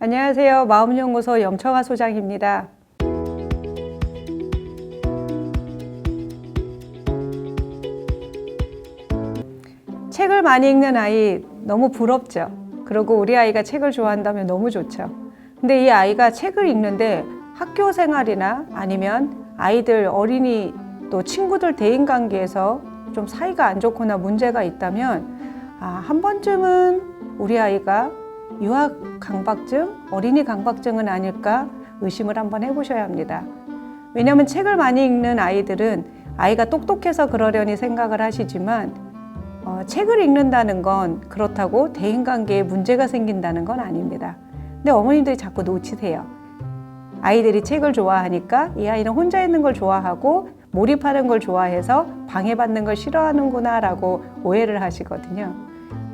안녕하세요. 마음연구소 염청아 소장입니다. 책을 많이 읽는 아이 너무 부럽죠. 그리고 우리 아이가 책을 좋아한다면 너무 좋죠. 근데 이 아이가 책을 읽는데 학교 생활이나 아니면 아이들 어린이 또 친구들 대인 관계에서 좀 사이가 안 좋거나 문제가 있다면 아, 한 번쯤은 우리 아이가 유아 강박증, 어린이 강박증은 아닐까 의심을 한번 해보셔야 합니다. 왜냐하면 책을 많이 읽는 아이들은 아이가 똑똑해서 그러려니 생각을 하시지만 어, 책을 읽는다는 건 그렇다고 대인관계에 문제가 생긴다는 건 아닙니다. 근데 어머님들이 자꾸 놓치세요. 아이들이 책을 좋아하니까 이 아이는 혼자 있는 걸 좋아하고 몰입하는 걸 좋아해서 방해받는 걸 싫어하는구나라고 오해를 하시거든요.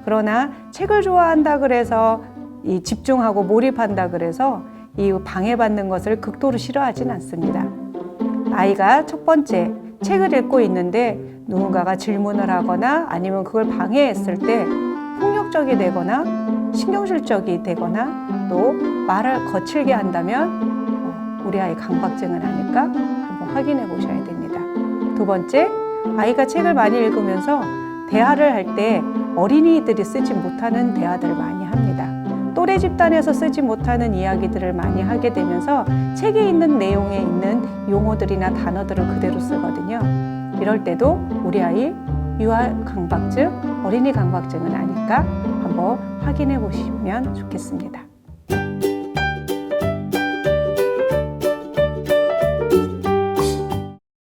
그러나 책을 좋아한다 그래서 이 집중하고 몰입한다 그래서 이 방해받는 것을 극도로 싫어하진 않습니다. 아이가 첫 번째 책을 읽고 있는데 누군가가 질문을 하거나 아니면 그걸 방해했을 때 폭력적이 되거나 신경질적이 되거나 또 말을 거칠게 한다면 어, 우리 아이 강박증은 아닐까 한번 확인해 보셔야 됩니다. 두 번째, 아이가 책을 많이 읽으면서 대화를 할 때 어린이들이 쓰지 못하는 대화들을 많이 합니다. 또래 집단에서 쓰지 못하는 이야기들을 많이 하게 되면서 책에 있는 내용에 있는 용어들이나 단어들을 그대로 쓰거든요. 이럴 때도 우리 아이 유아 강박증, 어린이 강박증은 아닐까 한번 확인해 보시면 좋겠습니다.